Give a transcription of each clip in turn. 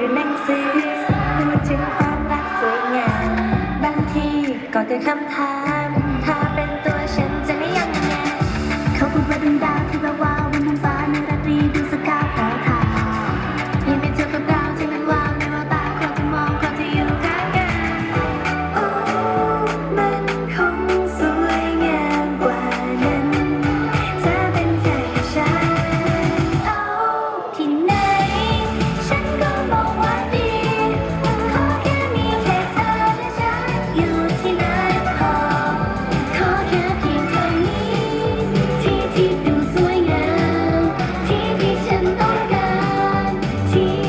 ดูหนังสือพูดถึงความรักสวยงามบางทีก็เกิดคำถาม tea.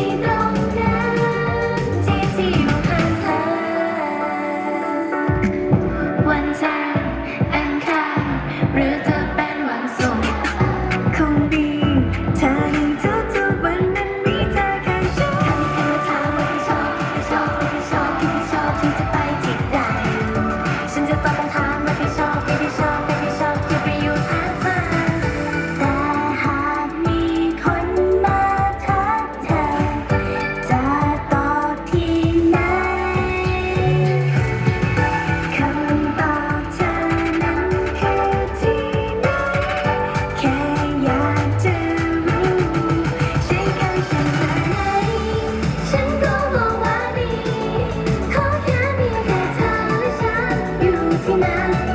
mom.